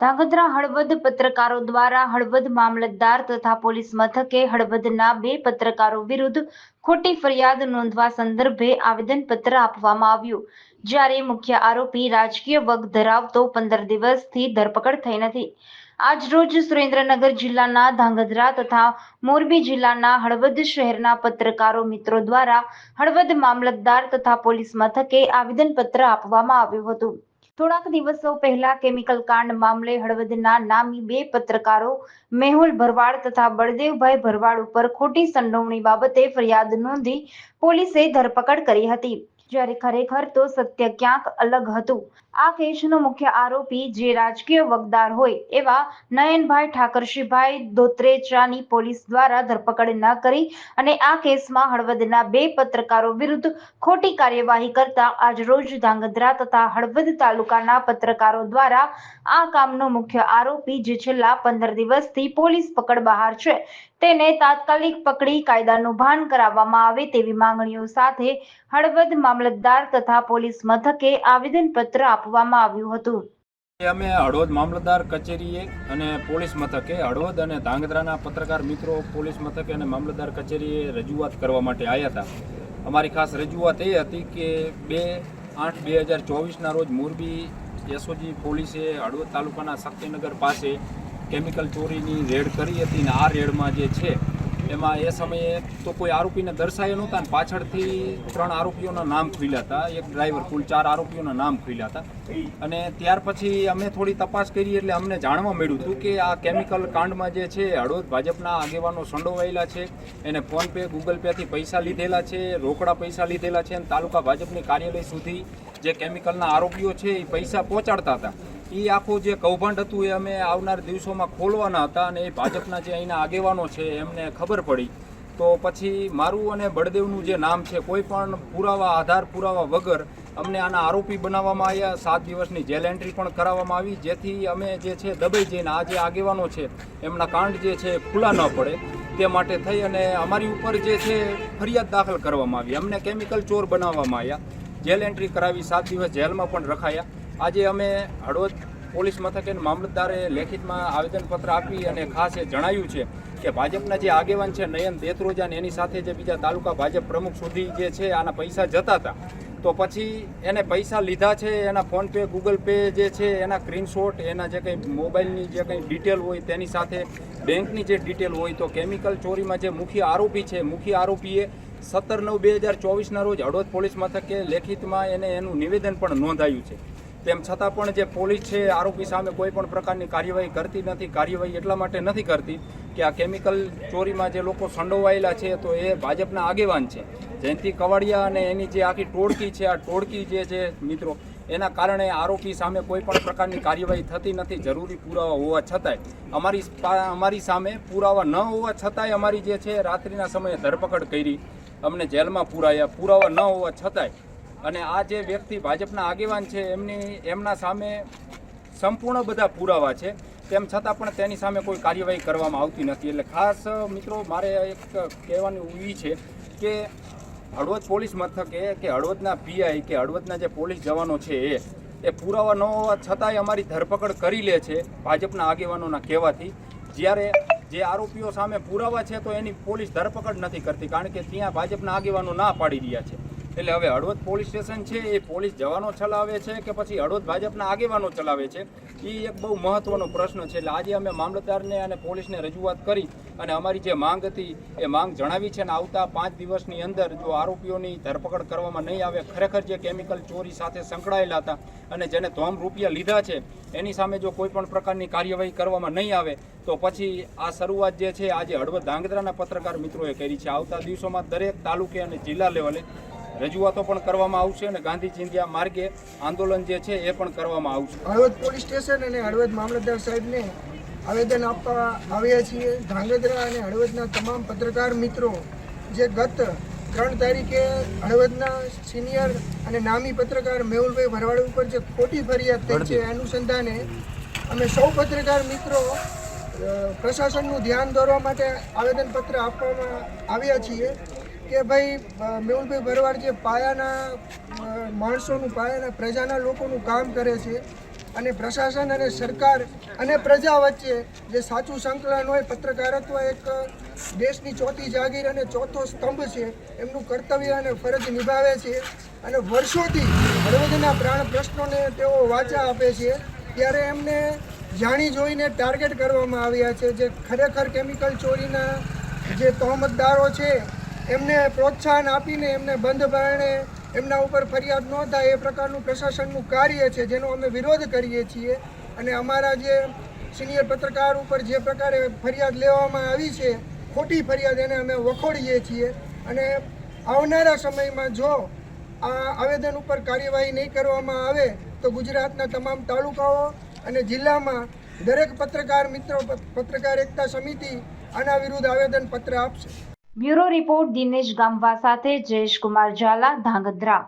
ધાંગધ્રા હળવદ પત્રકારો દ્વારા હળવદ મામલતદાર તથા પોલીસ મથકે હળવદના બે પત્રકારો વિરુદ્ધ ખોટી ફરિયાદ નોંધવા સંદર્ભે આવેદનપત્ર આપવામાં આવ્યું. જ્યારે મુખ્ય આરોપી રાજકીય વગ ધરાવતો પંદર દિવસથી ધરપકડ થઈ નથી. આજરોજ સુરેન્દ્રનગર જિલ્લાના ધાંગધ્રા તથા મોરબી જિલ્લાના હળવદ શહેરના પત્રકારો મિત્રો દ્વારા હળવદ મામલતદાર તથા પોલીસ મથકે આવેદનપત્ર આપવામાં આવ્યું હતું. થોડાક દિવસો પહેલા કેમિકલ કાંડ મામલે હળવદના નામી બે પત્રકારો મેહુલ ભરવાડ તથા બળદેવભાઈ ભરવાડ ઉપર ખોટી સંડોવણી બાબતે ફરિયાદ નોંધી પોલીસે ધરપકડ કરી હતી. જ્યારે ખરેખર તો સત્ય ક્યાંક અલગ હતું. આ કેસનો મુખ્ય આરોપી જે રાજકીય વગદાર હોય એવા નયનભાઈ ઠાકરશીભાઈ ધોત્રેચાની પોલીસ દ્વારા ધરપકડ ન કરી અને આ કેસમાં હળવદના બે પત્રકારો વિરુદ્ધ ખોટી કાર્યવાહી કરતા આજરોજ ધાંગધ્રા તથા હળવદ તાલુકાના પત્રકારો દ્વારા આ કામનો મુખ્ય આરોપી જે છેલ્લા પંદર દિવસથી પોલીસ પકડ બહાર છે, તેને તાત્કાલિક પકડી કાયદાનું ભાન કરાવવામાં આવે તેવી માંગણીઓ સાથે હળવદ મામલતદાર તથા પોલીસ મથકે આવેદનપત્ર આપવામાં આવ્યું હતું. અમે હળવદ મામલતદાર કચેરીએ અને પોલીસ મથકે, હળવદ અને ધાંગધ્રાના પત્રકાર મિત્રો, પોલીસ મથકે અને મામલતદાર કચેરીએ રજૂઆત કરવા માટે આવ્યા હતા. અમારી ખાસ રજૂઆત એ હતી કે બે આઠ બે હજાર ચોવીસના રોજ મોરબી એસઓજી પોલીસે હળવદ તાલુકાના શક્તિનગર પાસે કેમિકલ ચોરીની રેડ કરી હતી અને આ રેડમાં જે છે એમાં એ સમયે તો કોઈ આરોપીને દર્શાયા નહોતા અને પાછળથી ત્રણ આરોપીઓના નામ ખુલ્યા હતા. એક ડ્રાઈવર, કુલ ચાર આરોપીઓના નામ ખુલ્યા હતા. અને ત્યાર પછી અમે થોડી તપાસ કરી એટલે અમને જાણવા મળ્યું હતું કે આ કેમિકલ કાંડમાં જે છે, હળવદ ભાજપના આગેવાનો સંડોવાયેલા છે, એને ફોનપે ગૂગલ પેથી પૈસા લીધેલા છે, રોકડા પૈસા લીધેલા છે અને તાલુકા ભાજપની કાર્યાલય સુધી જે કેમિકલના આરોપીઓ છે એ પૈસા પહોંચાડતા હતા. એ આખું જે કૌભાંડ હતું એ અમે આવનાર દિવસોમાં ખોલવાના હતા અને એ ભાજપના જે અહીંના આગેવાનો છે એમને ખબર પડી. તો પછી મારું અને બળદેવનું જે નામ છે, કોઈ પણ પુરાવા, આધાર પુરાવા વગર અમને આના આરોપી બનાવવામાં આવ્યા. સાત દિવસની જેલ એન્ટ્રી પણ કરાવવામાં આવી, જેથી અમે જે છે દબાઈ જઈને આ જે આગેવાનો છે, એમના કાંડ જે છે ખુલ્લા ન પડે. તે માટે થઈ અને અમારી ઉપર જે છે ફરિયાદ દાખલ કરવામાં આવી. અમને કેમિકલ ચોર બનાવવામાં આવ્યા. જેલ એન્ટ્રી કરાવી સાત દિવસ જેલમાં પણ રખાયા. આજે અમે હળવદ પોલીસ મથકે મામલતદારે લેખિતમાં આવેદનપત્ર આપી અને ખાસ એ જણાવ્યું છે કે ભાજપના જે આગેવાન છે નયન દેત્રોજા ને એની સાથે જે બીજા તાલુકા ભાજપ પ્રમુખ સુધી જે છે આના પૈસા જતા હતા. તો પછી એને પૈસા લીધા છે, એના ફોનપે ગૂગલ પે જે છે, એના સ્ક્રીનશોટ, એના જે કંઈ મોબાઈલની જે કંઈ ડિટેલ હોય તેની સાથે બેંકની જે ડિટેલ હોય તો કેમિકલ ચોરીમાં જે મુખ્ય આરોપી છે, મુખ્ય આરોપીએ સત્તર નવ બે હજાર ચોવીસના રોજ હળવદ પોલીસ મથકે લેખિતમાં એને એનું નિવેદન પણ નોંધાયું છે. તેમ છતાં પણ જે પોલીસ છે, આરોપી સામે કોઈ પણ પ્રકારની કાર્યવાહી કરતી નથી, કાર્યવાહી એટલા માટે નથી કરતી કે આ કેમિકલ ચોરીમાં જે લોકો સંડોવાયેલા છે, તો એ ભાજપના આગેવાન છે. જયંતિ કવાડિયા અને એની જે આખી ટોળકી છે, આ ટોળકી જે છે મિત્રો, એના કારણે આરોપી સામે કોઈ પણ પ્રકારની કાર્યવાહી થતી નથી, જરૂરી પુરાવા હોવા છતાંય. અમારી અમારી સામે પુરાવા ન હોવા છતાંય અમારી જે છે, રાત્રિના સમયે ધરપકડ કરી અમને જેલમાં પુરાયા. પુરાવા ન હોવા છતાંય અને આ જે વ્યક્તિ ભાજપના આગેવાન છે, એમની, એમના સામે સંપૂર્ણ બધા પુરાવા છે. તેમ છતાં પણ તેની સામે કોઈ કાર્યવાહી કરવામાં આવતી નથી. એટલે ખાસ, મિત્રો, મારે એક કહેવાનું એ છે કે હળવદ પોલીસ મથકે કે હળવદના પીઆઈ કે હળવદના જે પોલીસ જવાનો છે એ એ પુરાવા ન હોવા છતાંય અમારી ધરપકડ કરી લે છે ભાજપના આગેવાનોના કહેવાથી. જ્યારે જે આરોપીઓ સામે પુરાવા છે, તો એની પોલીસ ધરપકડ નથી કરતી, કારણ કે ત્યાં ભાજપના આગેવાનો ના પાડી રહ્યા છે. એટલે હવે હળવદ પોલીસ સ્ટેશન છે, એ પોલીસ જવાનો ચલાવે છે કે પછી હળવદ ભાજપના આગેવાનો ચલાવે છે? એ એક બહુ મહત્વનો પ્રશ્ન છે. એટલે આજે અમે મામલતદારને અને પોલીસને રજૂઆત કરી અને અમારી જે માંગ હતી, એ માંગ જણાવી છે અને આવતા પાંચ દિવસની અંદર જો આરોપીઓની ધરપકડ કરવામાં નહીં આવે, ખરેખર જે કેમિકલ ચોરી સાથે સંકળાયેલા હતા અને જેને ધોમ રૂપિયા લીધા છે, એની સામે જો કોઈ પણ પ્રકારની કાર્યવાહી કરવામાં નહીં આવે, તો પછી આ શરૂઆત જે છે, આજે હળવદ ધાંગધ્રાના પત્રકાર મિત્રોએ કરી છે. આવતા દિવસોમાં દરેક તાલુકે અને જિલ્લા લેવલે રજૂઆતો પણ કરવામાં આવશે અને ગાંધી ચિંધ્યા માર્ગે આંદોલન જે છે એ પણ કરવામાં આવશે. હળવદ પોલીસ સ્ટેશન અને હળવદ મામલતદાર સાહેબને આવેદન આપવા આવ્યા છીએ. ધાંગધ્રા અને હળવદના તમામ પત્રકાર મિત્રો જે ગત ત્રણ તારીખે હળવદના સિનિયર અને નામી પત્રકાર મેહુલભાઈ ભરવાડ ઉપર જે ખોટી ફરિયાદ થઈ છે એ અનુસંધાને અમે સૌ પત્રકાર મિત્રો પ્રશાસનનું ધ્યાન દોરવા માટે આવેદનપત્ર આપવામાં આવ્યા છીએ. કે ભાઈ મેહુલભાઈ ભરવાડ જે પાયાના માણસોનું, પાયાના પ્રજાના લોકોનું કામ કરે છે અને પ્રશાસન અને સરકાર અને પ્રજા વચ્ચે જે સાચું સંકલન હોય, પત્રકારત્વ એક દેશની ચોથી જાગીર અને ચોથો સ્તંભ છે, એમનું કર્તવ્ય અને ફરજ નિભાવે છે અને વર્ષોથી હળવદના પ્રાણ પ્રશ્નોને તેઓ વાચા આપે છે. ત્યારે એમને જાણી જોઈને ટાર્ગેટ કરવામાં આવ્યા છે જે ખરેખર કેમિકલ ચોરીના જે તહોમતદારો છે એમને પ્રોત્સાહન આપીને એમને બંધ બારણે એમના ઉપર ફરિયાદ ન થાય એ પ્રકારનું પ્રશાસનનું કાર્ય છે, જેનો અમે વિરોધ કરીએ છીએ. અને અમારા જે સિનિયર પત્રકાર ઉપર જે પ્રકારે ફરિયાદ લેવામાં આવી છે, ખોટી ફરિયાદ એને અમે વખોડીએ છીએ. અને આવનારા સમયમાં જો આ આવેદન ઉપર કાર્યવાહી નહીં કરવામાં આવે, તો ગુજરાતના તમામ તાલુકાઓ અને જિલ્લામાં દરેક પત્રકાર, મિત્રો, પત્રકાર એકતા સમિતિ આના વિરુદ્ધ આવેદન પત્ર આપશે. બ્યુરો રિપોર્ટ દિનેશ ગામવા સાથે જયેશ કુમાર ઝાલા ધાંગધ્રા